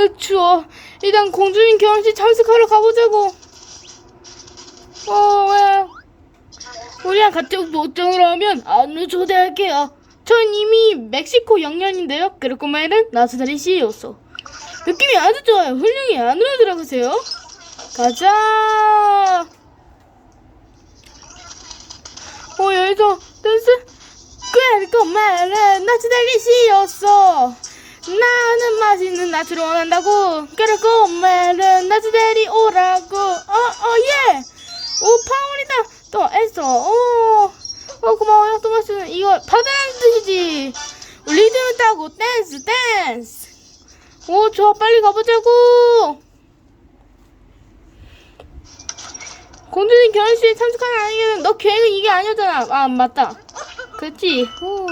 으, 추워. 일단 공주님 결혼식 참석하러 가보자고. 어, 왜? 우리랑 같이 목적으로 하면 안으로 초대할게요. 전 이미 멕시코 영년인데요. 그렇고 말은 나스다리 씨였어. 느낌이 아주 좋아요. 훌륭히 안으로 들어가세요. 가자. 어, 여기서 댄스? 그렇고 말은 나스다리 씨였어. 나는 맛있는 나트를 원한다고. 그렇고 말은 나스다리 오라고. 어, 어, 예. 오, 파울이다. 또 애써. 오, 어, 고마워요. 또 마시는 이거 받으라는 뜻이지. 리듬을 따고 댄스, 댄스. 오, 좋아. 빨리 가보자고. 공주님 결혼식에 참석하는 아니면 너 계획은 이게 아니었잖아. 아, 맞다. 그렇지. 오.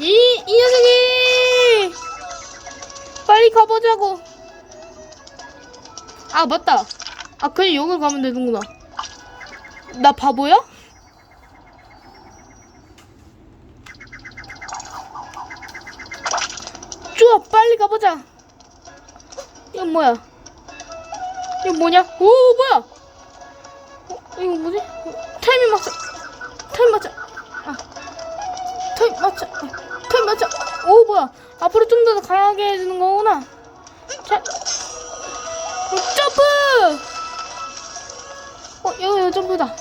이, 이 녀석이! 빨리 가보자고. 아 맞다. 아 그냥 여길 가면 되는구나. 나 바보야? 좋아 빨리 가보자. 이건 뭐야? 이건 뭐냐? 오 뭐야? 어, 이거 뭐지? 타이밍 맞춰. 타이밍 맞춰 아 타임 맞춰 타임 맞춰. 오 뭐야. 앞으로 좀 더 강하게 해주는 거구나. 자. 어, 점프! 어 여기 여기 점프다.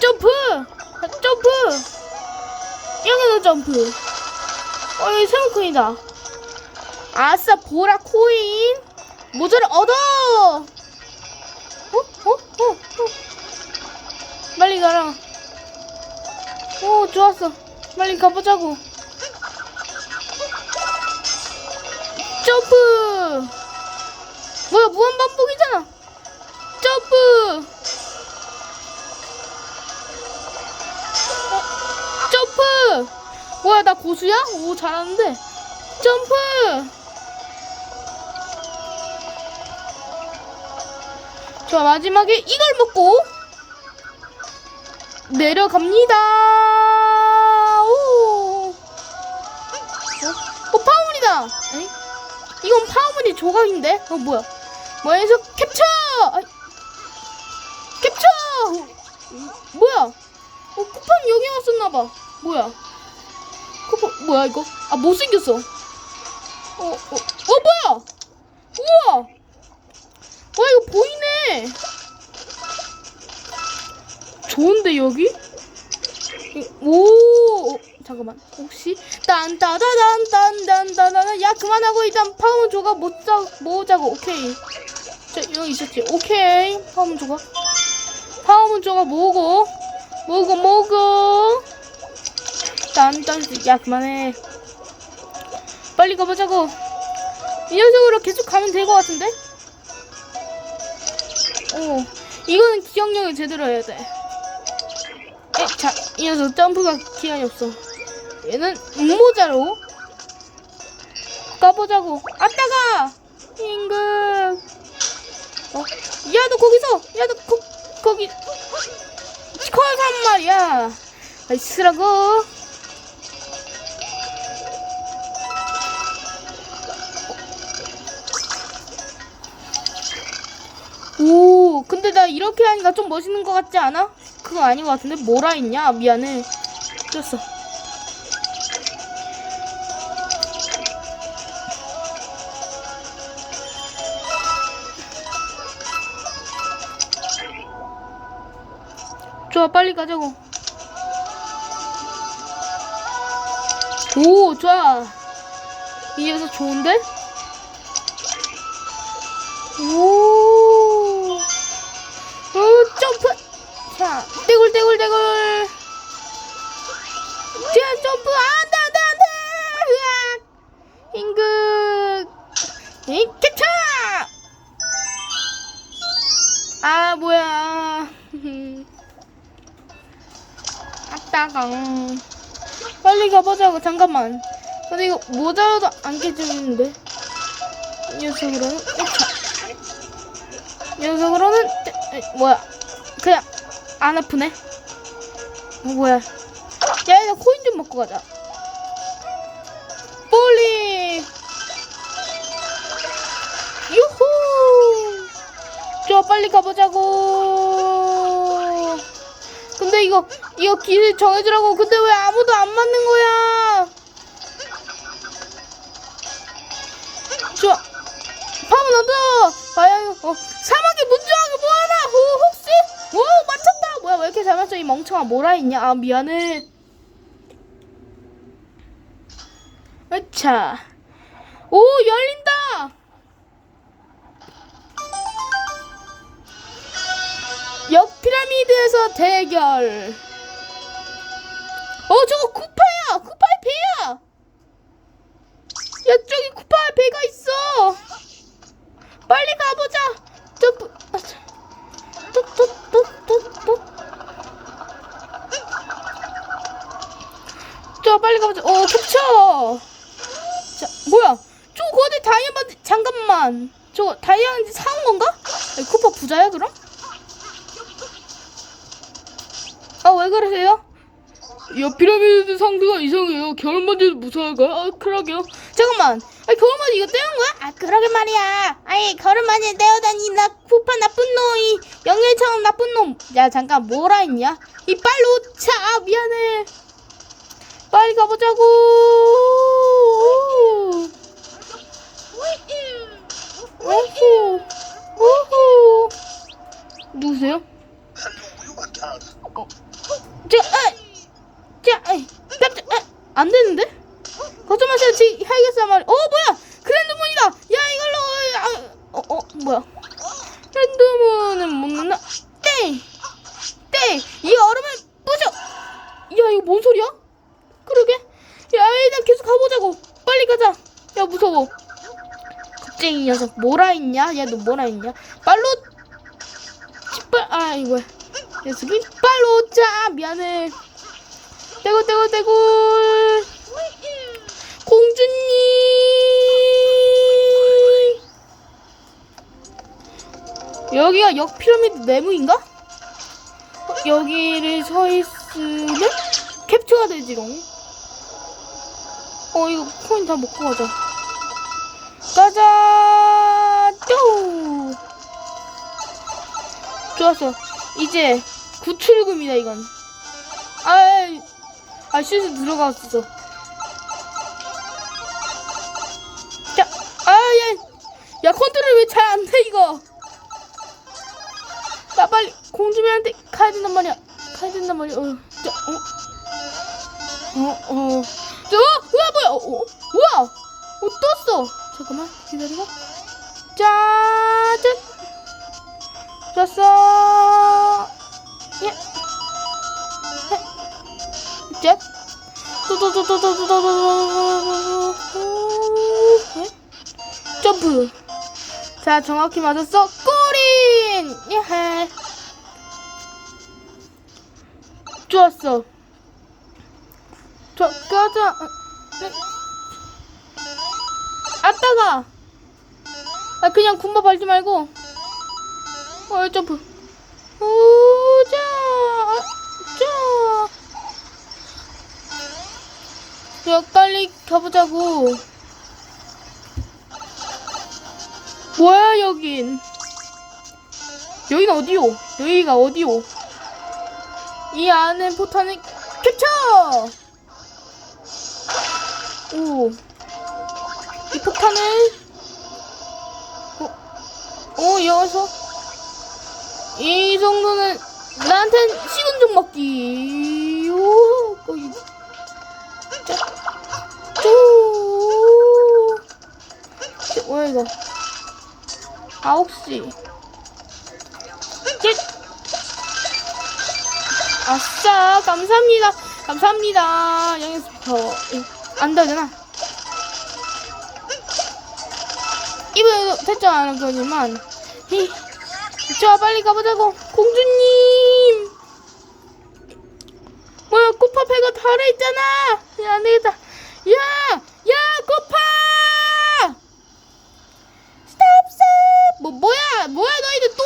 점프! 아, 점프! 여기도 점프. 어 여기 세모콘이다. 아싸 보라 코인. 모자를 얻어! 어? 어? 어? 어? 빨리 가라. 오 좋았어 빨리 가보자고. 점프! 뭐야 무한 반복이잖아. 점프! 어, 점프! 뭐야 나 고수야? 오 잘하는데. 점프! 자 마지막에 이걸 먹고 내려갑니다 어 파우문이다 에이? 이건 파우문이 조각인데? 어 뭐야? 뭐야 해서 캡처 아이, 캡처 어, 뭐야? 어 쿠팡 여기 왔었나봐. 뭐야? 쿠팡 뭐야 이거? 아 못생겼어. 어, 어, 어 뭐야? 우와! 와 이거 보이네. 좋은데 여기? 이- 오! 어, 잠깐만. 혹시? 딴따다단 딴딴따다단 야 그만하고 일단 파운 조각 모자 모으자고 오케이. 자 여기 있었지. 오케이. 파운 조각. 파운 조각 모으고 모으고 모으고. 딴딴 야 그만해. 빨리 가보자고. 이 녀석으로 계속 가면 될 것 같은데? 오 이거는 기억력을 제대로 해야 돼. 에, 자, 이 녀석 점프가 기한이 없어. 얘는 음모자로 가보자고. 아따가! 잉긋. 어? 야, 너 거기서! 야, 너 거, 거기. 커산 말이야. 나이스라고. 오, 근데 나 이렇게 하니까 좀 멋있는 것 같지 않아? 그거 아닌 것 같은데 뭐라 했냐? 미안해. 졌어. 좋아, 빨리 가자고. 오, 좋아. 이 녀석 좋은데? 오. 오, 점프. 자, 떼굴 떼굴 떼굴. 자, 점프. 안 돼, 안 돼, 안 돼. 으악. 잉긋. 이 캐쳐. 아, 뭐야. 아따강. 빨리 빨리 가보자고 잠깐만. 근데 이거 모자라도 안 깨지는데? 이 녀석으로는? 녀석으로는 뭐야? 그냥 안 아프네? 어, 뭐야? 야 이거 코인 좀 먹고 가자. 볼리! 유후! 좋아 빨리 가보자고 이거 이거 길 정해주라고. 근데 왜 아무도 안 맞는 거야? 좋아. 파문 얻어 과연 어. 사막에 문제하게 뭐하나? 어, 혹시? 오 맞췄다. 뭐야 왜 이렇게 잘 맞춰? 이 멍청아 뭐라 했냐? 아 미안해. 으차. 오 열린다 옆 피라미드에서 대결. 어 저거 쿠파야! 쿠파의 배야! 야 저기 쿠파의 배가 있어! 빨리 가보자! 참. 뚝뚝뚝뚝뚝 저 빨리 가보자. 어 캡쳐! 자 뭐야? 저 거기 다이아몬드 잠깐만. 저 다이아몬드 사온 건가? 아니, 쿠파 부자야 그럼? 그러세요? 야 피라미드 상대가 이상해요. 겨울맞이도 무서워할까? 아 그러게요. 잠깐만. 아니 겨울맞이 이거 떼는 거야? 아 그러게 말이야. 아니 겨울맞이 떼어다니 나 쿠파 나쁜 놈이 영일처럼 나쁜 놈 야 잠깐 뭐라 했냐? 이 빨로 차. 아, 미안해. 빨리 가보자고. 우후 우후 누구세요? 자, 아, 자, 아이, 깜짝, 아, 안 되는데? 걱정 마세요, 제 하겠어 말. 어, 뭐야? 그랜드문이다. 야, 이걸로, 아, 어, 어, 뭐야? 그랜드문은 못 넣나? 땡, 땡. 이 얼음을 부셔. 야, 이거 뭔 소리야? 그러게. 야, 일단 계속 가보자고. 빨리 가자. 야, 무서워. 겁쟁이 녀석, 뭐라 했냐? 야, 너 뭐라 했냐? 발로, 짓발, 아, 이거야. 녀석이 떼고 공주님. 여기가 역 피라미드 네모인가? 어, 여기를 서 있으면 캡처가 되지롱. 어 이거 코인 다 먹고 가자. 가자 또 좋았어. 이제 구출금이다 이건. 아이 아 실수 들어갔어. 자아야 야 컨트롤 왜 잘 안 돼 이거? 나 빨리 공주님한테 가야 된단 말이야. 가야 된단 말이야. 어, 자, 어, 어, 어, 저, 우와 뭐야, 어, 어, 우와, 어 떴어. 잠깐만 기다려. 짜잔. 좋았어. 점프. 자, 정확히 맞았어. 꼬린. 예헤. 좋았어. 어, 네. 아따가. 아, 그냥 군바 밟지 말고. 어, 점프. 오자, 아, 자. 야, 빨리 가보자고. 뭐야, 여긴? 여긴 어디요? 여기가 어디요? 이 안에 포탄을 캡쳐! 오. 이 폭탄을, 어, 어, 여기서, 이 정도는 나한텐 식은 죽 먹기. 오, 거 뭐야, 이거. 아홉 시. 셋. 아싸, 감사합니다. 감사합니다. 양해 스피커. 안 되잖아. 입에도 대충 안할 거지만. 히. 자, 빨리 가보자고. 공주님! 뭐야, 꽃파페가 바로 있잖아. 야, 안 되겠다. 야, 야, 코파! 스탑, 스탑! 뭐, 뭐야, 뭐야, 너희들 또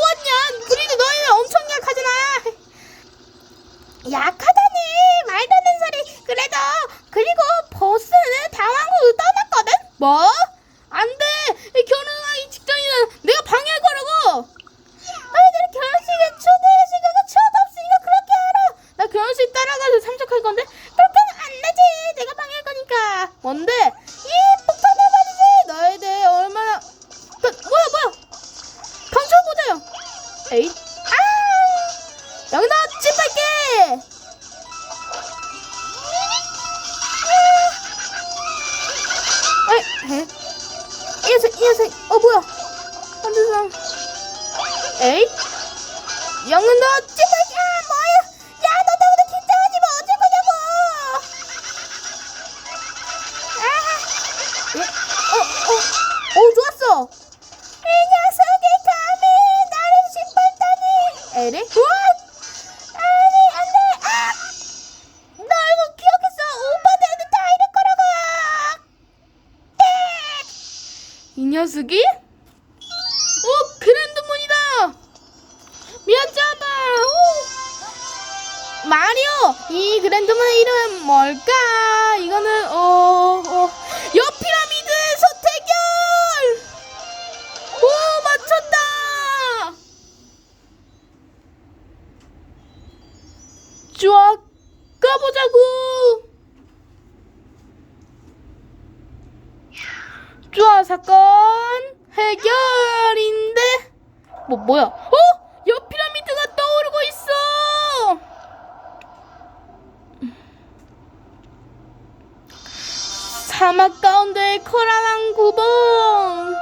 이 녀석이 감히 나를 짓밟다니. 에래? 우와! 아니 안 돼. 아! 너 이거 기억했어. 오빠들한테 다 이럴 거라고. 땡! 이 녀석이? 어, 그랜드 문이다! 미안짜마! 오! 마리오! 이 그랜드 문의 이름은 뭘까? 이거는, 어, 어, 뭐 뭐야 어? 옆 피라미드가 떠오르고 있어 사막 가운데 커다란 구멍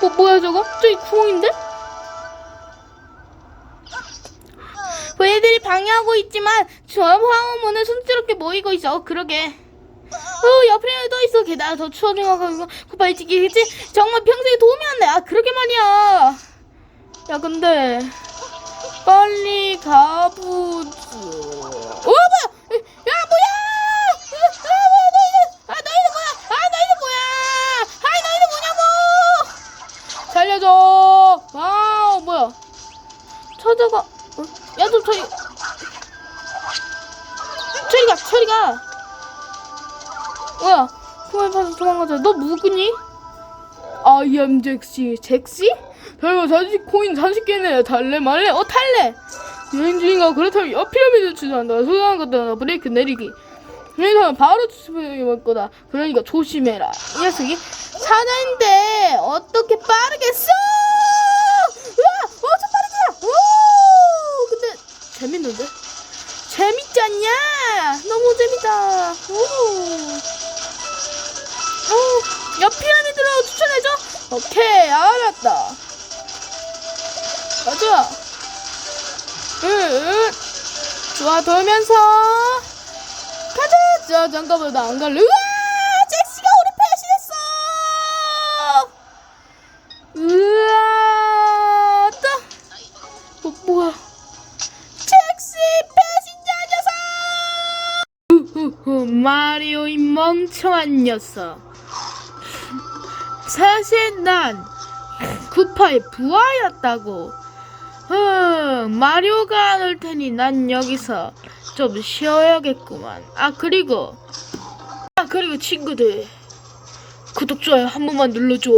뭐 뭐야 저거? 저기 구멍인데? 얘들이 방해하고 있지만 저 황호문은 순조롭게 모이고 있어 어, 그러게 어, 옆에 또 있어. 게다가 더 굿바이 찍기겠지? 정말 평소에 도움이 안. 야, 근데, 빨리 가보자. 어, 뭐야! 야, 뭐야! 아! 아! 아! 살려줘! 와우, 뭐야. 찾아가. 어? 야, 너 저기. 저리 가, 저리 가! 뭐야? 그만 봐서 도망가자. 너 누구니? I am 잭시. 잭시? 별거 사실 코인 30개네. 달래 말래? 어 탈래. 여행 중인가 그렇다면 옆 피라미드 추천한다. 소중한 것들 브레이크 내리기. 여기서 바로 추습해 볼 거다. 그러니까 조심해라. 이 녀석이 사자인데 어떻게 빠르겠어? 우와, 엄청 빠르지? 오, 근데 재밌는데? 재밌지 않냐? 너무 재밌다. 오. 오, 옆 피라미드로 추천해줘? 오케이, 알았다. 응, 응. 좋아, 돌면서. 가자. 자, 잠깐만, 나 안 갈래. 우와! 잭시가 우리 배신했어! 우와! 또. 뭐, 뭐야. 잭시 배신자 녀석! 후후후, 마리오 이 멍청한 녀석. 사실 난 쿠파의 부하였다고. 흠, 마리오가 안 올 테니 난 여기서 좀 쉬어야겠구만. 아, 그리고, 아, 그리고 친구들. 구독, 좋아요 한 번만 눌러줘.